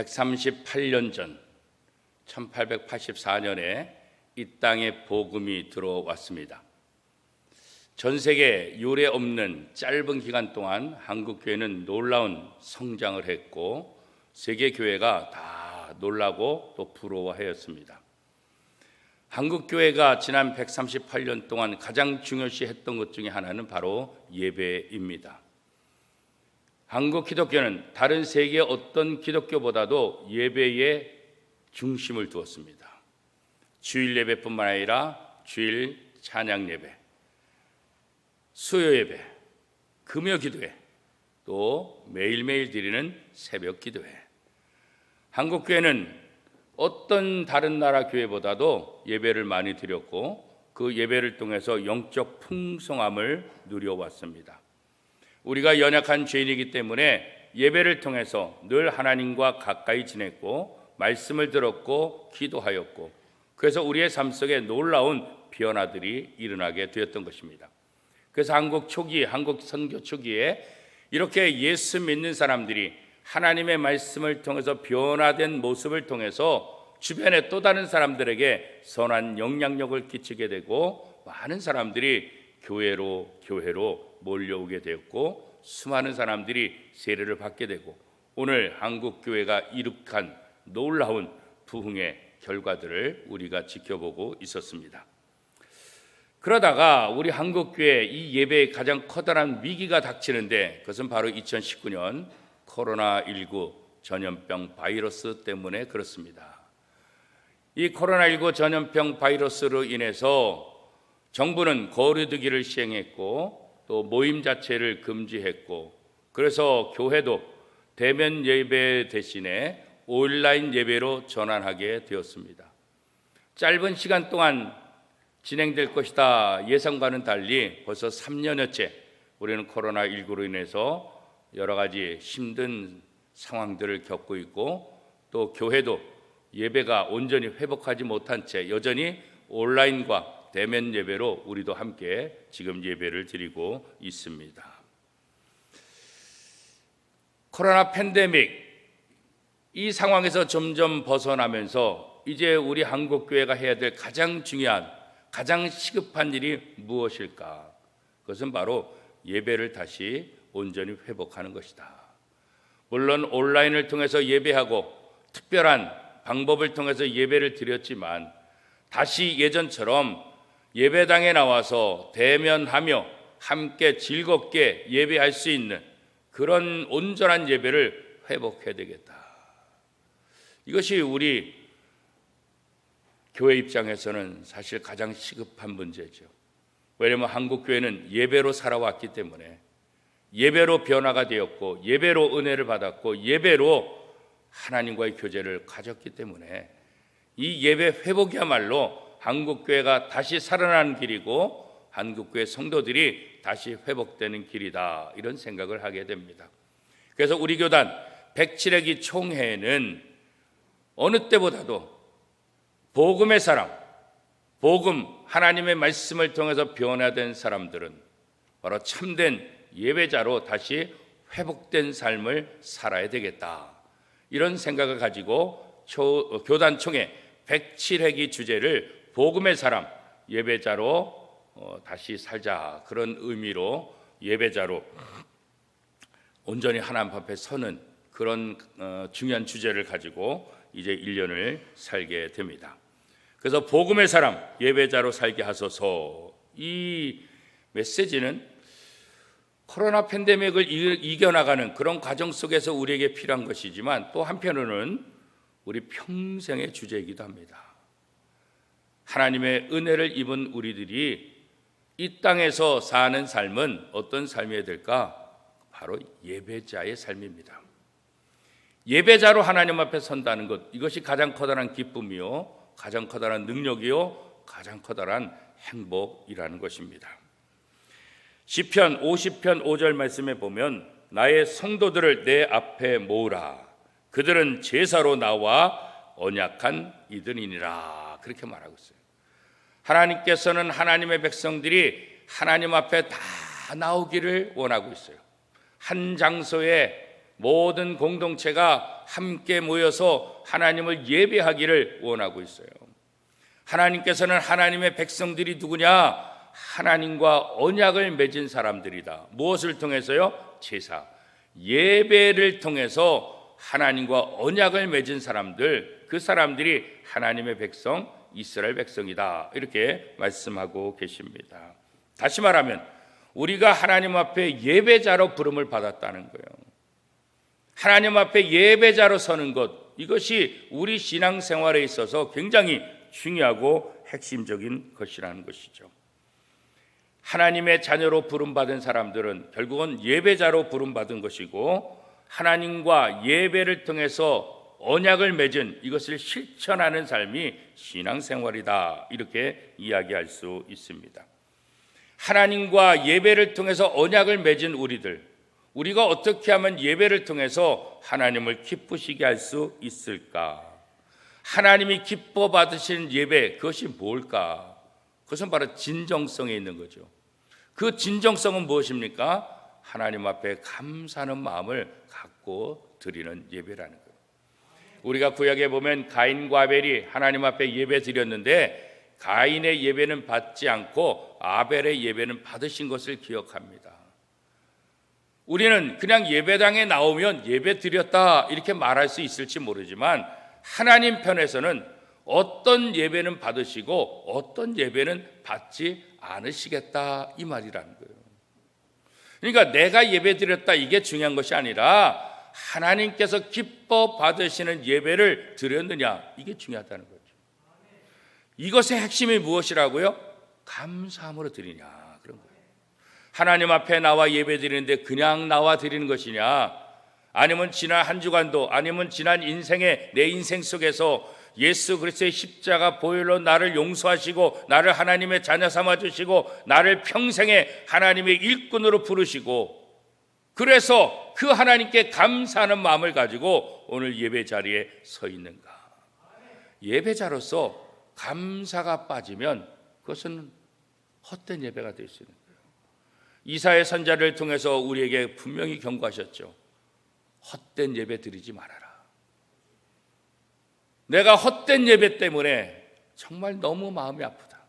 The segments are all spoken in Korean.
138년 전 1884년에 이 땅에 복음이 들어왔습니다. 전 세계 유례 없는 짧은 기간 동안 한국 교회는 놀라운 성장을 했고 세계 교회가 다 놀라고 또 부러워하였습니다. 한국 교회가 지난 138년 동안 가장 중요시했던 것 중에 하나는 바로 예배입니다. 한국 기독교는 다른 세계 어떤 기독교보다도 예배에 중심을 두었습니다. 주일 예배뿐만 아니라 주일 찬양 예배, 수요 예배, 금요 기도회, 또 매일매일 드리는 새벽 기도회. 한국 교회는 어떤 다른 나라 교회보다도 예배를 많이 드렸고 그 예배를 통해서 영적 풍성함을 누려왔습니다. 우리가 연약한 죄인이기 때문에 예배를 통해서 늘 하나님과 가까이 지냈고 말씀을 들었고 기도하였고 그래서 우리의 삶 속에 놀라운 변화들이 일어나게 되었던 것입니다. 그래서 한국 초기, 한국 선교 초기에 이렇게 예수 믿는 사람들이 하나님의 말씀을 통해서 변화된 모습을 통해서 주변의 또 다른 사람들에게 선한 영향력을 끼치게 되고 많은 사람들이 교회로 교회로 몰려오게 되었고 수많은 사람들이 세례를 받게 되고 오늘 한국 교회가 이룩한 놀라운 부흥의 결과들을 우리가 지켜보고 있었습니다. 그러다가 우리 한국 교회 이 예배에 가장 커다란 위기가 닥치는데 그것은 바로 2019년 코로나19 전염병 바이러스 때문에 그렇습니다. 이 코로나19 전염병 바이러스로 인해서 정부는 거리두기를 시행했고 또 모임 자체를 금지했고 그래서 교회도 대면 예배 대신에 온라인 예배로 전환하게 되었습니다. 짧은 시간 동안 진행될 것이다 예상과는 달리 벌써 3년여째 우리는 코로나19로 인해서 여러 가지 힘든 상황들을 겪고 있고 또 교회도 예배가 온전히 회복하지 못한 채 여전히 온라인과 대면 예배로 우리도 함께 지금 예배를 드리고 있습니다. 코로나 팬데믹 이 상황에서 점점 벗어나면서 이제 우리 한국 교회가 해야 될 가장 중요한 가장 시급한 일이 무엇일까? 그것은 바로 예배를 다시 온전히 회복하는 것이다. 물론 온라인을 통해서 예배하고 특별한 방법을 통해서 예배를 드렸지만 다시 예전처럼 예배당에 나와서 대면하며 함께 즐겁게 예배할 수 있는 그런 온전한 예배를 회복해야 되겠다. 이것이 우리 교회 입장에서는 사실 가장 시급한 문제죠. 왜냐하면 한국 교회는 예배로 살아왔기 때문에 예배로 변화가 되었고 예배로 은혜를 받았고 예배로 하나님과의 교제를 가졌기 때문에 이 예배 회복이야말로 한국 교회가 다시 살아나는 길이고 한국 교회 성도들이 다시 회복되는 길이다 이런 생각을 하게 됩니다. 그래서 우리 교단 107회기 총회는 어느 때보다도 복음의 사람, 복음 하나님의 말씀을 통해서 변화된 사람들은 바로 참된 예배자로 다시 회복된 삶을 살아야 되겠다. 이런 생각을 가지고 초, 교단 총회 107회기 주제를 복음의 사람 예배자로 어, 다시 살자 그런 의미로 예배자로 온전히 하나님 앞에 서는 그런 어, 중요한 주제를 가지고 이제 1년을 살게 됩니다. 그래서 복음의 사람 예배자로 살게 하소서 이 메시지는 코로나 팬데믹을 이겨나가는 그런 과정 속에서 우리에게 필요한 것이지만 또 한편으로는 우리 평생의 주제이기도 합니다. 하나님의 은혜를 입은 우리들이 이 땅에서 사는 삶은 어떤 삶이어야 될까? 바로 예배자의 삶입니다. 예배자로 하나님 앞에 선다는 것 이것이 가장 커다란 기쁨이요, 가장 커다란 능력이요, 가장 커다란 행복이라는 것입니다. 시편 50편 5절 말씀에 보면 나의 성도들을 내 앞에 모으라 그들은 제사로 나와 언약한 이들이니라 그렇게 말하고 있어요. 하나님께서는 하나님의 백성들이 하나님 앞에 다 나오기를 원하고 있어요. 한 장소에 모든 공동체가 함께 모여서 하나님을 예배하기를 원하고 있어요. 하나님께서는 하나님의 백성들이 누구냐? 하나님과 언약을 맺은 사람들이다. 무엇을 통해서요? 제사. 예배를 통해서 하나님과 언약을 맺은 사람들, 그 사람들이 하나님의 백성, 이스라엘 백성이다. 이렇게 말씀하고 계십니다. 다시 말하면 우리가 하나님 앞에 예배자로 부름을 받았다는 거예요. 하나님 앞에 예배자로 서는 것 이것이 우리 신앙 생활에 있어서 굉장히 중요하고 핵심적인 것이라는 것이죠. 하나님의 자녀로 부름받은 사람들은 결국은 예배자로 부름받은 것이고 하나님과 예배를 통해서 언약을 맺은 이것을 실천하는 삶이 신앙생활이다. 이렇게 이야기할 수 있습니다. 하나님과 예배를 통해서 언약을 맺은 우리들, 우리가 어떻게 하면 예배를 통해서 하나님을 기쁘시게 할 수 있을까? 하나님이 기뻐 받으시는 예배, 그것이 뭘까? 그것은 바로 진정성에 있는 거죠. 그 진정성은 무엇입니까? 하나님 앞에 감사하는 마음을 갖고 드리는 예배라는 거예요. 우리가 구약에 보면 가인과 아벨이 하나님 앞에 예배 드렸는데 가인의 예배는 받지 않고 아벨의 예배는 받으신 것을 기억합니다. 우리는 그냥 예배당에 나오면 예배 드렸다 이렇게 말할 수 있을지 모르지만 하나님 편에서는 어떤 예배는 받으시고 어떤 예배는 받지 않으시겠다 이 말이라는 거예요. 그러니까 내가 예배 드렸다 이게 중요한 것이 아니라 하나님께서 기뻐 받으시는 예배를 드렸느냐 이게 중요하다는 거죠. 이것의 핵심이 무엇이라고요? 감사함으로 드리냐 그런 거예요. 하나님 앞에 나와 예배 드리는데 그냥 나와 드리는 것이냐? 아니면 지난 한 주간도 아니면 지난 인생의 내 인생 속에서 예수 그리스도의 십자가 보혈로 나를 용서하시고 나를 하나님의 자녀 삼아 주시고 나를 평생에 하나님의 일꾼으로 부르시고 그래서 그 하나님께 감사하는 마음을 가지고 오늘 예배 자리에 서 있는가? 예배자로서 감사가 빠지면 그것은 헛된 예배가 될 수 있는 거예요. 이사의 선자를 통해서 우리에게 분명히 경고하셨죠. 헛된 예배 드리지 말아라. 내가 헛된 예배 때문에 정말 너무 마음이 아프다.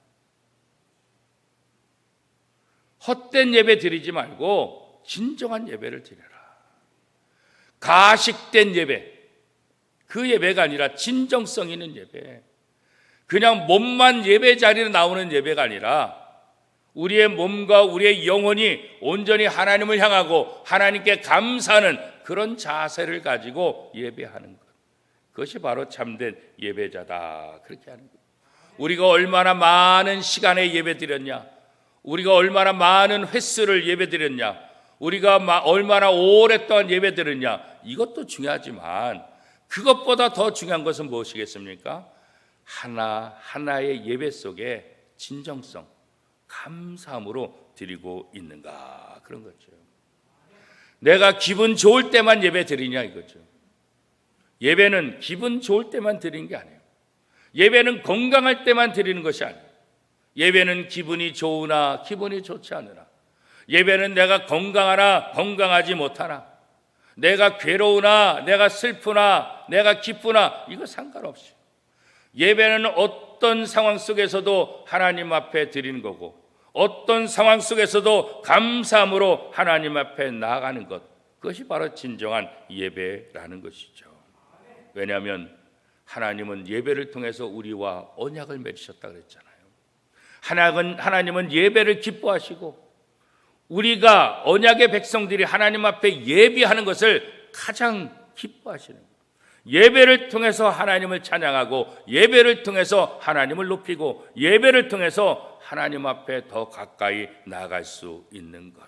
헛된 예배 드리지 말고 진정한 예배를 드려라. 가식된 예배, 그 예배가 아니라 진정성 있는 예배. 그냥 몸만 예배 자리에 나오는 예배가 아니라 우리의 몸과 우리의 영혼이 온전히 하나님을 향하고 하나님께 감사하는 그런 자세를 가지고 예배하는 것. 그것이 바로 참된 예배자다. 그렇게 하는 것. 우리가 얼마나 많은 시간에 예배 드렸냐? 우리가 얼마나 많은 횟수를 예배 드렸냐? 우리가 얼마나 오랫동안 예배 드렸냐? 이것도 중요하지만 그것보다 더 중요한 것은 무엇이겠습니까? 하나 하나의 예배 속에 진정성, 감사함으로 드리고 있는가 그런 거죠. 내가 기분 좋을 때만 예배 드리냐 이거죠. 예배는 기분 좋을 때만 드리는 게 아니에요. 예배는 건강할 때만 드리는 것이 아니에요. 예배는 기분이 좋으나 기분이 좋지 않으나 예배는 내가 건강하나 건강하지 못하나 내가 괴로우나 내가 슬프나 내가 기쁘나 이거 상관없이 예배는 어떤 상황 속에서도 하나님 앞에 드리는 거고 어떤 상황 속에서도 감사함으로 하나님 앞에 나아가는 것 그것이 바로 진정한 예배라는 것이죠. 왜냐하면 하나님은 예배를 통해서 우리와 언약을 맺으셨다 그랬잖아요. 하나님은 예배를 기뻐하시고 우리가 언약의 백성들이 하나님 앞에 예배하는 것을 가장 기뻐하시는. 예배를 통해서 하나님을 찬양하고 예배를 통해서 하나님을 높이고 예배를 통해서 하나님 앞에 더 가까이 나아갈 수 있는 것.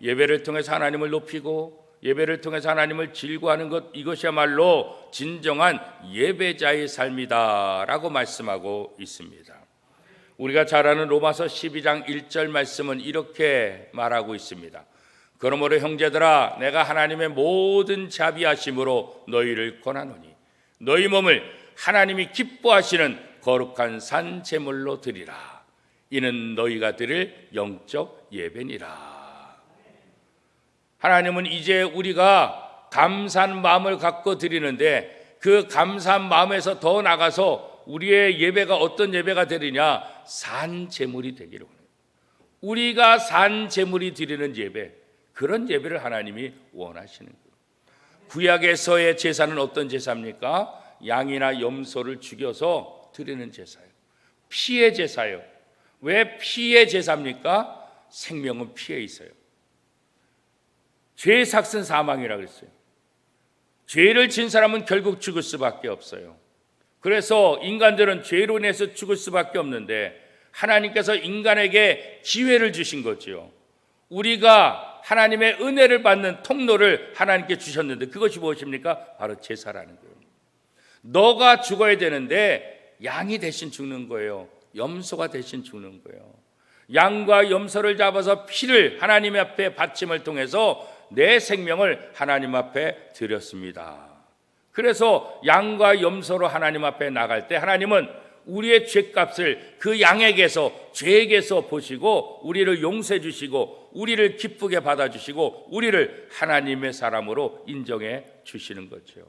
예배를 통해서 하나님을 높이고 예배를 통해서 하나님을 즐거워하는 것 이것이야말로 진정한 예배자의 삶이다라고 말씀하고 있습니다. 우리가 잘 아는 로마서 12장 1절 말씀은 이렇게 말하고 있습니다. 그러므로 형제들아 내가 하나님의 모든 자비하심으로 너희를 권하노니 너희 몸을 하나님이 기뻐하시는 거룩한 산 제물로 드리라 이는 너희가 드릴 영적 예배니라 하나님은 이제 우리가 감사한 마음을 갖고 드리는데 그 감사한 마음에서 더 나가서 우리의 예배가 어떤 예배가 되느냐 산 제물이 되기를 원해요. 우리가 산 제물이 드리는 예배 그런 예배를 하나님이 원하시는 거예요. 구약에서의 제사는 어떤 제사입니까? 양이나 염소를 죽여서 드리는 제사예요. 피의 제사예요. 왜 피의 제사입니까? 생명은 피에 있어요. 죄의 삭은 사망이라 그랬어요. 죄를 진 사람은 결국 죽을 수밖에 없어요. 그래서 인간들은 죄로 인해서 죽을 수밖에 없는데 하나님께서 인간에게 기회를 주신 거지요. 우리가 하나님의 은혜를 받는 통로를 하나님께 주셨는데 그것이 무엇입니까? 바로 제사라는 거예요. 너가 죽어야 되는데 양이 대신 죽는 거예요. 염소가 대신 죽는 거예요. 양과 염소를 잡아서 피를 하나님 앞에 바침을 통해서 내 생명을 하나님 앞에 드렸습니다. 그래서 양과 염소로 하나님 앞에 나갈 때 하나님은 우리의 죄값을 그 양에게서 죄에게서 보시고 우리를 용서해 주시고 우리를 기쁘게 받아 주시고 우리를 하나님의 사람으로 인정해 주시는 거죠.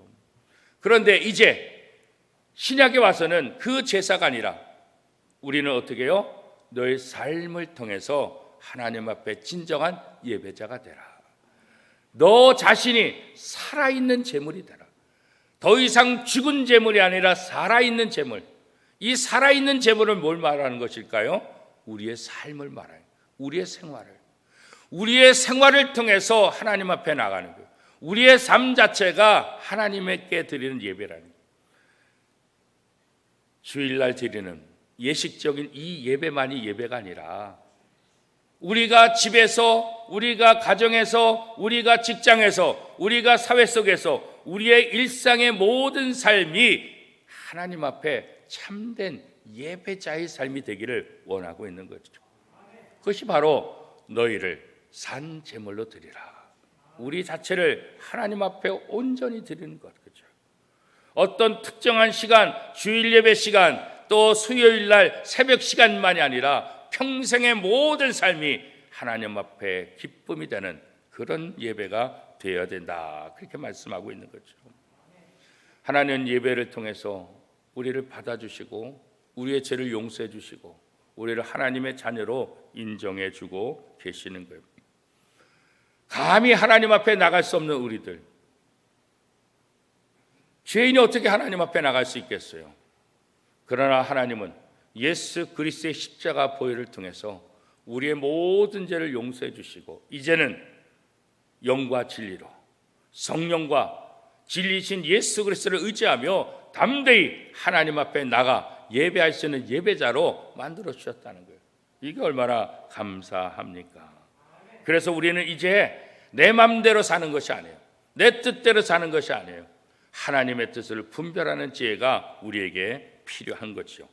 그런데 이제 신약에 와서는 그 제사가 아니라 우리는 어떻게 해요? 너의 삶을 통해서 하나님 앞에 진정한 예배자가 되라. 너 자신이 살아있는 재물이 되라. 더 이상 죽은 재물이 아니라 살아있는 재물. 이 살아있는 재물을 뭘 말하는 것일까요? 우리의 삶을 말해요. 우리의 생활을. 우리의 생활을 통해서 하나님 앞에 나가는 거예요. 우리의 삶 자체가 하나님께 드리는 예배라는 거예요. 주일날 드리는 예식적인 이 예배만이 예배가 아니라 우리가 집에서, 우리가 가정에서, 우리가 직장에서, 우리가 사회 속에서 우리의 일상의 모든 삶이 하나님 앞에 참된 예배자의 삶이 되기를 원하고 있는 거죠. 그것이 바로 너희를 산 제물로 드리라. 우리 자체를 하나님 앞에 온전히 드리는 것 그죠. 어떤 특정한 시간, 주일 예배 시간, 또 수요일 날 새벽 시간만이 아니라 평생의 모든 삶이 하나님 앞에 기쁨이 되는 그런 예배가 되어야 된다. 그렇게 말씀하고 있는 거죠. 하나님 예배를 통해서 우리를 받아주시고 우리의 죄를 용서해 주시고 우리를 하나님의 자녀로 인정해 주고 계시는 거예요. 감히 하나님 앞에 나갈 수 없는 우리들. 죄인이 어떻게 하나님 앞에 나갈 수 있겠어요? 그러나 하나님은 예수 그리스도의 십자가 보혈을 통해서 우리의 모든 죄를 용서해 주시고 이제는 영과 진리로 성령과 진리신 예수 그리스도를 의지하며 담대히 하나님 앞에 나가 예배할 수 있는 예배자로 만들어 주셨다는 거예요. 이게 얼마나 감사합니까? 그래서 우리는 이제 내 마음대로 사는 것이 아니에요. 내 뜻대로 사는 것이 아니에요. 하나님의 뜻을 분별하는 지혜가 우리에게 필요한 거지요.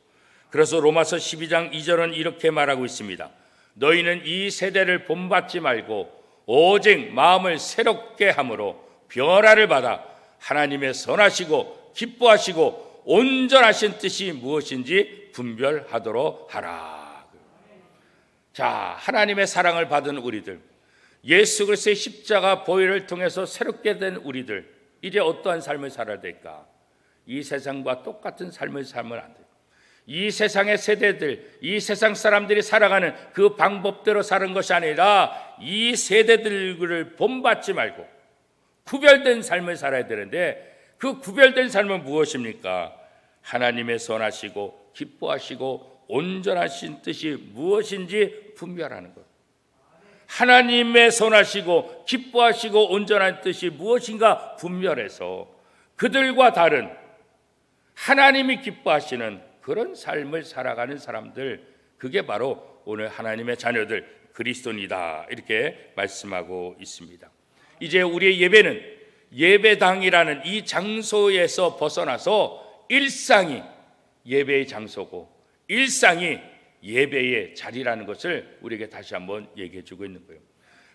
그래서 로마서 12장 2절은 이렇게 말하고 있습니다. 너희는 이 세대를 본받지 말고 오직 마음을 새롭게 함으로 변화를 받아 하나님의 선하시고 기뻐하시고 온전하신 뜻이 무엇인지 분별하도록 하라. 자, 하나님의 사랑을 받은 우리들, 예수 그리스도의 십자가 보혈을 통해서 새롭게 된 우리들, 이제 어떠한 삶을 살아야 될까? 이 세상과 똑같은 삶을 살면 안 돼요. 이 세상의 세대들, 이 세상 사람들이 살아가는 그 방법대로 사는 것이 아니라 이 세대들을 본받지 말고 구별된 삶을 살아야 되는데 그 구별된 삶은 무엇입니까? 하나님의 선하시고 기뻐하시고 온전하신 뜻이 무엇인지 분별하는 것. 하나님의 선하시고 기뻐하시고 온전한 뜻이 무엇인가 분별해서 그들과 다른 하나님이 기뻐하시는 그런 삶을 살아가는 사람들 그게 바로 오늘 하나님의 자녀들 그리스도니다 이렇게 말씀하고 있습니다. 이제 우리의 예배는 예배당이라는 이 장소에서 벗어나서 일상이 예배의 장소고 일상이 예배의 자리라는 것을 우리에게 다시 한번 얘기해 주고 있는 거예요.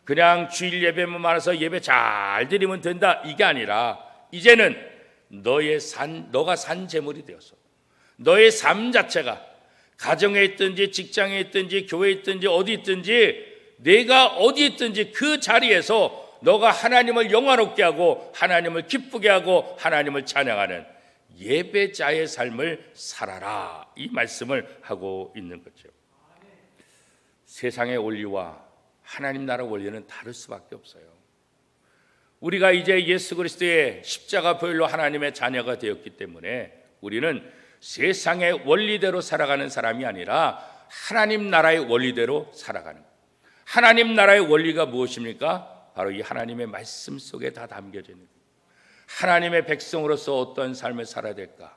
그냥 주일 예배만 많아서 예배 잘 드리면 된다 이게 아니라 이제는 너의 산 너가 산 제물이 되어서 너의 삶 자체가 가정에 있든지 직장에 있든지 교회에 있든지 어디 있든지 내가 어디 있든지 그 자리에서 너가 하나님을 영화롭게 하고 하나님을 기쁘게 하고 하나님을 찬양하는 예배자의 삶을 살아라. 이 말씀을 하고 있는 거죠. 세상의 원리와 하나님 나라 원리는 다를 수밖에 없어요. 우리가 이제 예수 그리스도의 십자가 보혈로 하나님의 자녀가 되었기 때문에 우리는 세상의 원리대로 살아가는 사람이 아니라 하나님 나라의 원리대로 살아가는. 하나님 나라의 원리가 무엇입니까? 바로 이 하나님의 말씀 속에 다 담겨져 있는. 하나님의 백성으로서 어떤 삶을 살아야 될까?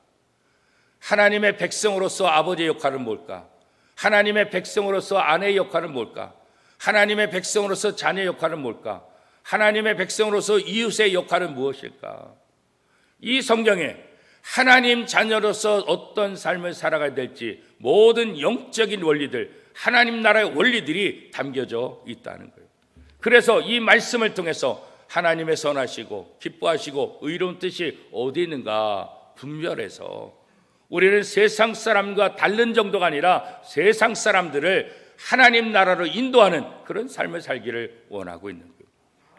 하나님의 백성으로서 아버지의 역할은 뭘까? 하나님의 백성으로서 아내의 역할은 뭘까? 하나님의 백성으로서 자녀의 역할은 뭘까? 하나님의 백성으로서 이웃의 역할은 무엇일까? 이 성경에 하나님 자녀로서 어떤 삶을 살아가야 될지 모든 영적인 원리들, 하나님 나라의 원리들이 담겨져 있다는 거예요. 그래서 이 말씀을 통해서 하나님의 선하시고 기뻐하시고 의로운 뜻이 어디 있는가 분별해서 우리는 세상 사람과 다른 정도가 아니라 세상 사람들을 하나님 나라로 인도하는 그런 삶을 살기를 원하고 있는 거예요.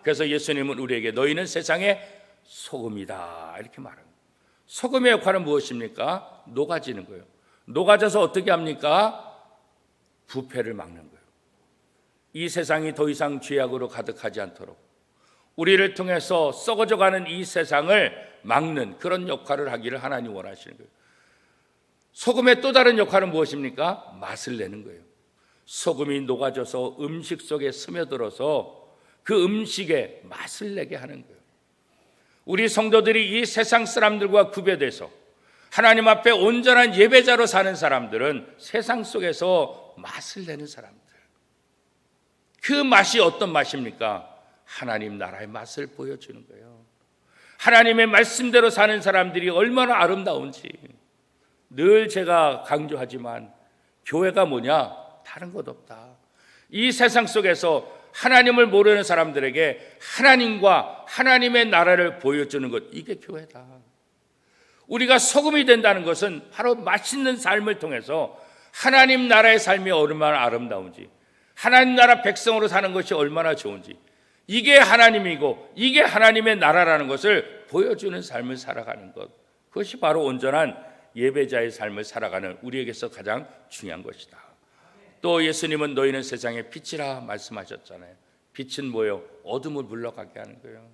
그래서 예수님은 우리에게 너희는 세상의 소금이다 이렇게 말합니다. 소금의 역할은 무엇입니까? 녹아지는 거예요. 녹아져서 어떻게 합니까? 부패를 막는 거예요. 이 세상이 더 이상 죄악으로 가득하지 않도록 우리를 통해서 썩어져 가는 이 세상을 막는 그런 역할을 하기를 하나님 원하시는 거예요. 소금의 또 다른 역할은 무엇입니까? 맛을 내는 거예요. 소금이 녹아져서 음식 속에 스며들어서 그 음식에 맛을 내게 하는 거예요. 우리 성도들이 이 세상 사람들과 구별돼서 하나님 앞에 온전한 예배자로 사는 사람들은 세상 속에서 맛을 내는 사람들. 그 맛이 어떤 맛입니까? 하나님 나라의 맛을 보여주는 거예요. 하나님의 말씀대로 사는 사람들이 얼마나 아름다운지 늘 제가 강조하지만 교회가 뭐냐? 다른 것 없다. 이 세상 속에서 하나님을 모르는 사람들에게 하나님과 하나님의 나라를 보여주는 것, 이게 교회다. 우리가 소금이 된다는 것은 바로 맛있는 삶을 통해서 하나님 나라의 삶이 얼마나 아름다운지, 하나님 나라 백성으로 사는 것이 얼마나 좋은지, 이게 하나님이고, 이게 하나님의 나라라는 것을 보여주는 삶을 살아가는 것. 그것이 바로 온전한 예배자의 삶을 살아가는 우리에게서 가장 중요한 것이다. 또 예수님은 너희는 세상의 빛이라 말씀하셨잖아요. 빛은 뭐요? 어둠을 물러가게 하는 거예요.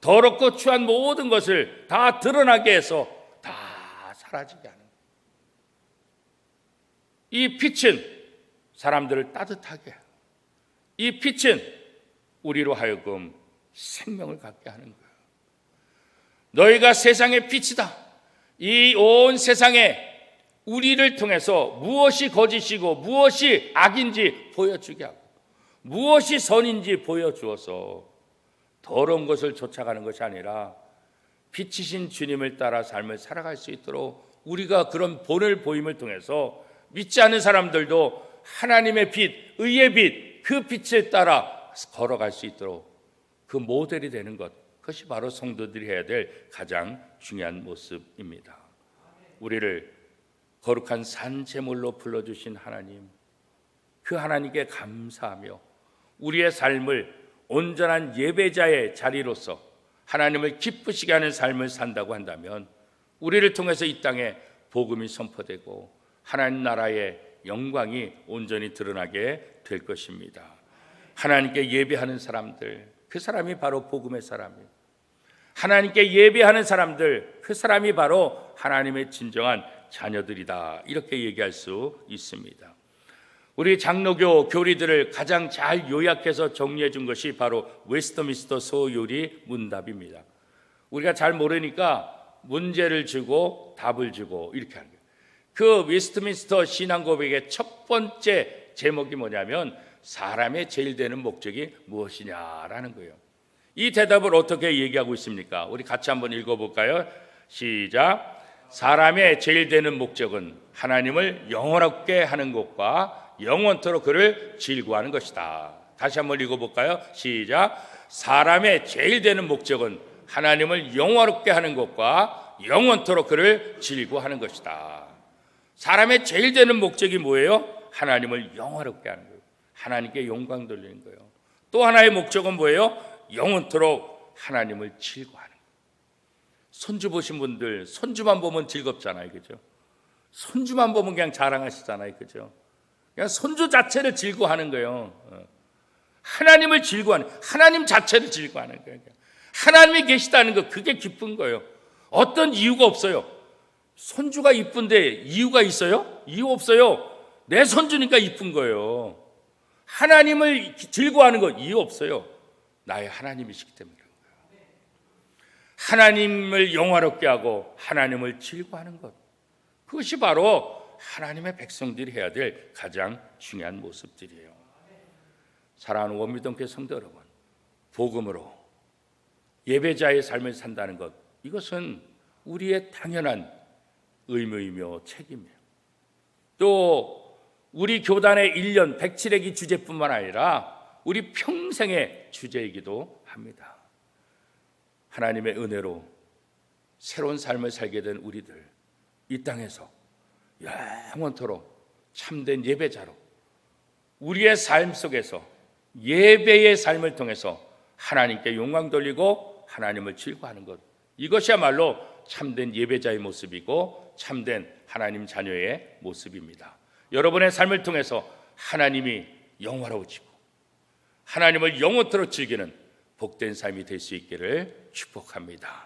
더럽고 추한 모든 것을 다 드러나게 해서 다 사라지게 하는 거예요. 이 빛은 사람들을 따뜻하게. 이 빛은 우리로 하여금 생명을 갖게 하는 거예요. 너희가 세상의 빛이다. 이 온 세상에 우리를 통해서 무엇이 거짓이고 무엇이 악인지 보여주게 하고 무엇이 선인지 보여주어서 더러운 것을 쫓아가는 것이 아니라 빛이신 주님을 따라 삶을 살아갈 수 있도록 우리가 그런 본을 보임을 통해서 믿지 않는 사람들도 하나님의 빛, 의의 빛, 그 빛을 따라 걸어갈 수 있도록 그 모델이 되는 것. 그것이 바로 성도들이 해야 될 가장 중요한 모습입니다. 우리를 거룩한 산 제물로 불러 주신 하나님, 그 하나님께 감사하며 우리의 삶을 온전한 예배자의 자리로서 하나님을 기쁘시게 하는 삶을 산다고 한다면 우리를 통해서 이 땅에 복음이 선포되고 하나님 나라의 영광이 온전히 드러나게 될 것입니다. 하나님께 예배하는 사람들, 그 사람이 바로 복음의 사람이에요. 하나님께 예배하는 사람들, 그 사람이 바로 하나님의 진정한 자녀들이다. 이렇게 얘기할 수 있습니다. 우리 장로교 교리들을 가장 잘 요약해서 정리해 준 것이 바로 웨스터미스터 소요리 문답입니다. 우리가 잘 모르니까 문제를 주고 답을 주고 이렇게 하는 거예요. 그 웨스트민스터 신앙 고백의 첫 번째 제목이 뭐냐면 사람의 제일 되는 목적이 무엇이냐라는 거예요. 이 대답을 어떻게 얘기하고 있습니까? 우리 같이 한번 읽어 볼까요? 시작. 사람의 제일 되는 목적은 하나님을 영원하게 하는 것과 영원토록 그를 질구하는 것이다. 다시 한번 읽어볼까요? 시작. 사람의 제일 되는 목적은 하나님을 영원롭게 하는 것과 영원토록 그를 질구하는 것이다. 사람의 제일 되는 목적이 뭐예요? 하나님을 영원롭게 하는 거예요. 하나님께 영광 돌리는 거예요. 또 하나의 목적은 뭐예요? 영원토록 하나님을 즐거워하는 거. 손주 보신 분들 손주만 보면 즐겁잖아요, 그죠? 손주만 보면 그냥 자랑하시잖아요, 그죠? 그냥 손주 자체를 즐거워하는 거예요. 어. 하나님을 즐거워하는 하나님 자체를 즐거워하는 거예요. 하나님이 계시다는 거 그게 기쁜 거예요. 어떤 이유가 없어요. 손주가 이쁜데 이유가 있어요? 이유 없어요. 내 손주니까 이쁜 거예요. 하나님을 즐거워하는 거 이유 없어요. 나의 하나님이시기 때문에. 하나님을 영화롭게 하고 하나님을 즐거워하는 것. 그것이 바로 하나님의 백성들이 해야 될 가장 중요한 모습들이에요. 사랑하는 원미동교 성도 여러분, 복음으로 예배자의 삶을 산다는 것, 이것은 우리의 당연한 의무이며 책임이에요. 또 우리 교단의 1년 107회기 주제뿐만 아니라 우리 평생의 주제이기도 합니다. 하나님의 은혜로 새로운 삶을 살게 된 우리들 이 땅에서 영원토록 참된 예배자로 우리의 삶 속에서 예배의 삶을 통해서 하나님께 영광 돌리고 하나님을 즐거워하는 것 이것이야말로 참된 예배자의 모습이고 참된 하나님 자녀의 모습입니다. 여러분의 삶을 통해서 하나님이 영화로워지고 하나님을 영원토록 즐기는 복된 삶이 될 수 있기를 축복합니다.